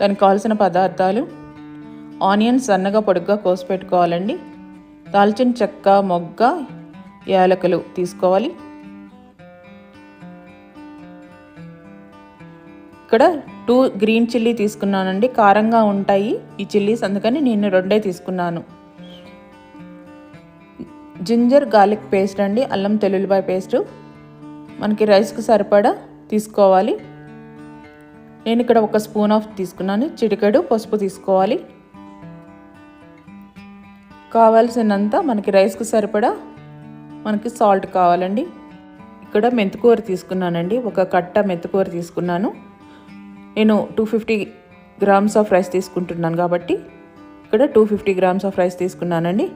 దానికి కావాల్సిన పదార్థాలు ఆనియన్స్ సన్నగా పొడుగ్గా కోసి పెట్టుకోవాలండి. దాల్చిన చెక్క మొగ్గ యాలకులు తీసుకోవాలి. ఇక్కడ టూ గ్రీన్ చిల్లీ తీసుకున్నానండి. కారంగా ఉంటాయి ఈ చిల్లీస్ అందుకని నేను రెండే తీసుకున్నాను. జింజర్ గార్లిక్ పేస్ట్ అండి అల్లం తెల్లుల్లిపాయ పేస్ట్. మనకి రైస్కి సరిపడా తీసుకోవాలి. నేను ఇక్కడ ఒక స్పూన్ ఆఫ్ తీసుకున్నాను. చిటికెడు పసుపు తీసుకోవాలి. కావాల్సినంత మనకి రైస్కి సరిపడా మనకి సాల్ట్ కావాలండి. ఇక్కడ మెంతికూర తీసుకున్నానండి. ఒక కట్ట మెంతికూర తీసుకున్నాను. నేను two fifty grams of rice తీసుకుంటున్నాను కాబట్టి ఇక్కడ two fifty grams of rice తీసుకున్నానండి.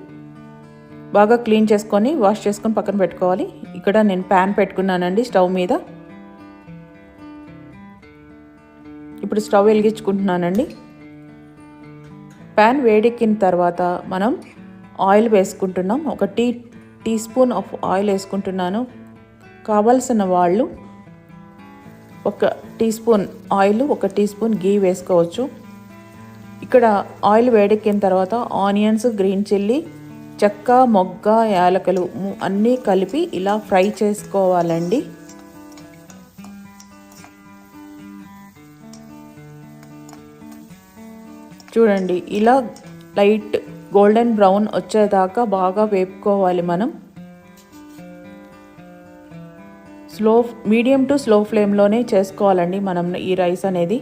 బాగా క్లీన్ చేసుకొని వాష్ చేసుకొని పక్కన పెట్టుకోవాలి. ఇక్కడ నేను ప్యాన్ పెట్టుకున్నానండి స్టవ్ మీద. ఇప్పుడు స్టవ్ వెలిగించుకుంటున్నానండి. ప్యాన్ వేడెక్కిన తర్వాత మనం ఆయిల్ వేసుకుంటున్నాం. ఒక tea teaspoon of oil వేసుకుంటున్నాను. కావలసిన వాళ్ళు ఒక టీ స్పూన్ ఆయిల్ ఒక టీ స్పూన్ గీ వేసుకోవచ్చు. ఇక్కడ ఆయిల్ వేడెక్కిన తర్వాత ఆనియన్స్ గ్రీన్ చిల్లీ చెక్క మొగ్గ యాలకలు అన్నీ కలిపి ఇలా ఫ్రై చేసుకోవాలండి. చూడండి ఇలా లైట్ గోల్డెన్ బ్రౌన్ వచ్చేదాకా బాగా వేపుకోవాలి మనం. స్లో మీడియం టు స్లో ఫ్లేమ్లోనే చేసుకోవాలండి మనం ఈ రైస్ అనేది.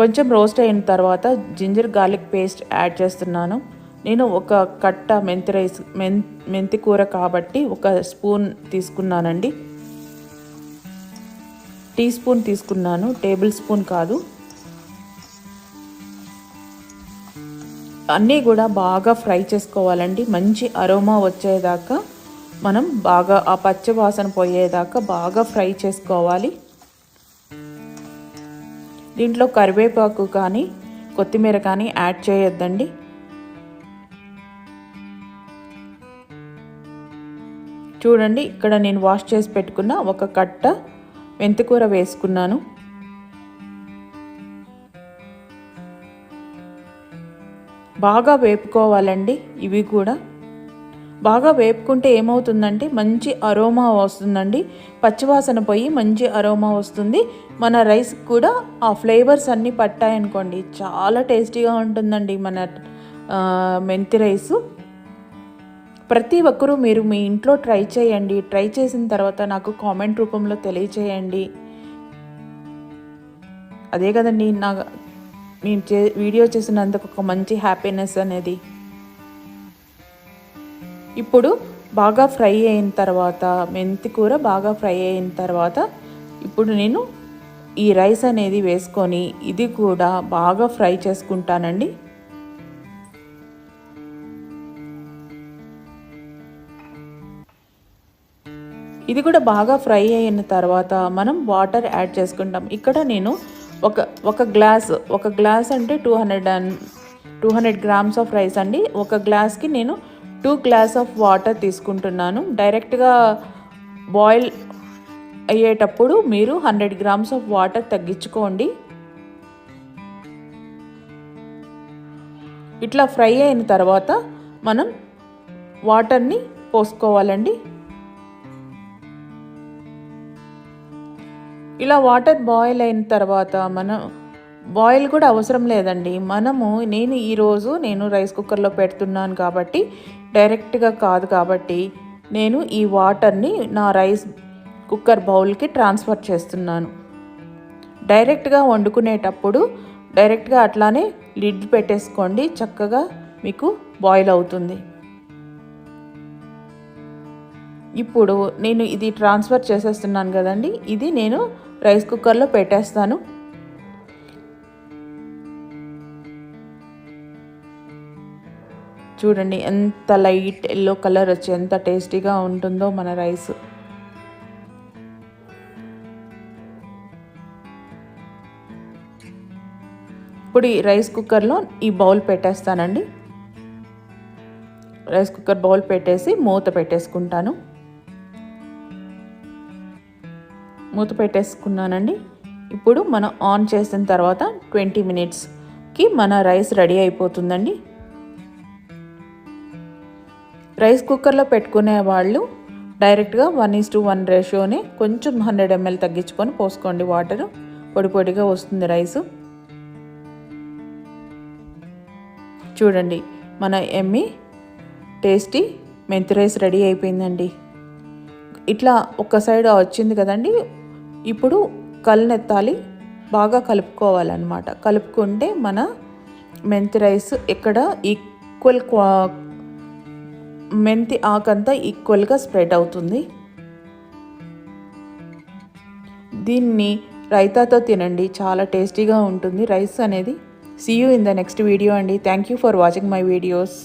కొంచెం రోస్ట్ అయిన తర్వాత జింజర్ గార్లిక్ పేస్ట్ యాడ్ చేస్తున్నాను. నేను ఒక కట్ట మెంతి రైస్ మెన్ మెంతి కూర కాబట్టి ఒక స్పూన్ తీసుకున్నానండి. టీ స్పూన్ తీసుకున్నాను టేబుల్ స్పూన్ కాదు. అన్నీ కూడా బాగా ఫ్రై చేసుకోవాలండి. మంచి అరోమా వచ్చేదాకా మనం బాగా ఆ పచ్చవాసన పోయేదాకా బాగా ఫ్రై చేసుకోవాలి. దీంట్లో కరివేపాకు కానీ కొత్తిమీర కానీ యాడ్ చేయొద్దండి. చూడండి ఇక్కడ నేను వాష్ చేసి పెట్టుకున్న ఒక కట్ట మెంతికూర వేసుకున్నాను. బాగా వేపుకోవాలండి ఇవి కూడా. బాగా వేపుకుంటే ఏమవుతుందంటే మంచి అరోమా వస్తుందండి. పచ్చివాసన పోయి మంచి అరోమా వస్తుంది. మన రైస్ కూడా ఆ ఫ్లేవర్స్ అన్నీ పట్టాయనుకోండి చాలా టేస్టీగా ఉంటుందండి మన మెంతి రైసు. ప్రతి ఒక్కరూ మీరు మీ ఇంట్లో ట్రై చేయండి. ట్రై చేసిన తర్వాత నాకు కామెంట్ రూపంలో తెలియచేయండి. అదే కదండి నా మేము చే వీడియో చేసినందుకు ఒక మంచి హ్యాపీనెస్ అనేది. ఇప్పుడు బాగా ఫ్రై అయిన తర్వాత మెంతి కూర బాగా ఫ్రై అయిన తర్వాత ఇప్పుడు నేను ఈ రైస్ అనేది వేసుకొని ఇది కూడా బాగా ఫ్రై చేసుకుంటానండి. ఇది కూడా బాగా ఫ్రై అయిన తర్వాత మనం వాటర్ యాడ్ చేసుకుంటాం. ఇక్కడ నేను ఒక ఒక గ్లాస్ ఒక గ్లాస్ అంటే two hundred and two hundred grams of rice అండి. ఒక గ్లాస్కి నేను టూ గ్లాస్ ఆఫ్ వాటర్ తీసుకుంటున్నాను. డైరెక్ట్గా బాయిల్ అయ్యేటప్పుడు మీరు హండ్రెడ్ గ్రామ్స్ ఆఫ్ వాటర్ తగ్గించుకోండి. ఇట్లా ఫ్రై అయిన తర్వాత మనం వాటర్ని పోసుకోవాలండి. ఇలా వాటర్ బాయిల్ అయిన తర్వాత మనం బాయిల్ కూడా అవసరం లేదండి. మనము నేను ఈరోజు నేను రైస్ కుక్కర్లో పెడుతున్నాను కాబట్టి డైరెక్ట్గా కాదు కాబట్టి నేను ఈ వాటర్ని నా రైస్ కుక్కర్ బౌల్కి ట్రాన్స్ఫర్ చేస్తున్నాను. డైరెక్ట్గా వండుకునేటప్పుడు డైరెక్ట్గా అట్లానే లిడ్ పెట్టేసుకోండి చక్కగా మీకు బాయిల్ అవుతుంది. ఇప్పుడు నేను ఇది ట్రాన్స్ఫర్ చేసేస్తున్నాను కదండి. ఇది నేను రైస్ కుక్కర్లో పెట్టేస్తాను. చూడండి ఎంత లైట్ ఎల్లో కలర్ వచ్చి ఎంత టేస్టీగా ఉంటుందో మన రైస్. ఇప్పుడు ఈ రైస్ కుక్కర్లో ఈ బౌల్ పెట్టేస్తానండి. రైస్ కుక్కర్ బౌల్ పెట్టేసి మూత పెట్టేసుకుంటాను. మూత పెట్టేసుకున్నానండి. ఇప్పుడు మనం ఆన్ చేసిన తర్వాత ట్వంటీ మినిట్స్కి మన రైస్ రెడీ అయిపోతుందండి. రైస్ కుక్కర్లో పెట్టుకునే వాళ్ళు డైరెక్ట్గా వన్ ఈస్ టు వన్ రేషియోని కొంచెం హండ్రెడ్ ఎంఎల్ తగ్గించుకొని పోసుకోండి వాటర్ పొడి పొడిగా వస్తుంది రైసు చూడండి మన ఎమ్మి టేస్టీ మెంతి రైస్ రెడీ అయిపోయిందండి. ఇట్లా ఒక సైడ్ వచ్చింది కదండి ఇప్పుడు కళ్ళనెత్తాలి బాగా కలుపుకోవాలన్నమాట. కలుపుకుంటే మన మెంతి రైస్ ఇక్కడ ఈక్వల్ క్వా మెంతి ఆకంతా ఈక్వల్గా స్ప్రెడ్ అవుతుంది. దీన్ని రైతాతో తినండి చాలా టేస్టీగా ఉంటుంది. రైస్ అనేది see you in the next video అండి. Thank you for watching my videos